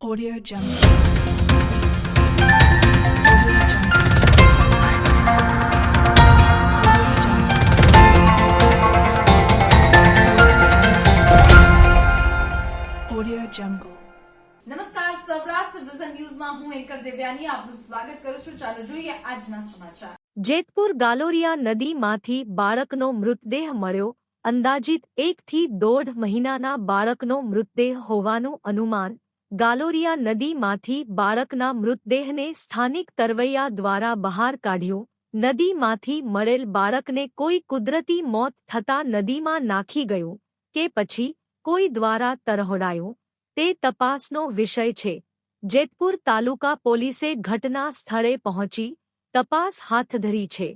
Audio Jungle. Audio Jungle. નમસ્કાર Saurashtra vision ન્યૂઝમાં હું એન્કર દેવ્યાની આપનું સ્વાગત કરું છું ચાલો જોઈએ આજના સમાચાર જેતપુર ગાલોરિયા નદીમાંથી બાળકનો મૃતદેહ મળ્યો અંદાજિત એકથી દોઢ મહિનાના બાળકનો મૃતદેહ હોવાનું અનુમાન ગાલોરિયા નદીમાંથી બાળકના મૃતદેહને સ્થાનિક તરવૈયા દ્વારા બહાર કાઢ્યો. નદીમાંથી મળેલ બાળકને કોઈ કુદરતી મોત થતા નદીમાં નાખી ગયું કે પછી કોઈ દ્વારા તરહોડાયું. તે તપાસનો વિષય છે. જેતપુર તાલુકા પોલીસે ઘટના સ્થળે પહોંચી તપાસ હાથ ધરી છે.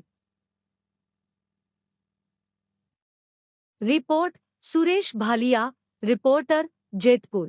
Report Suresh Bhaliya, reporter, Jetpur.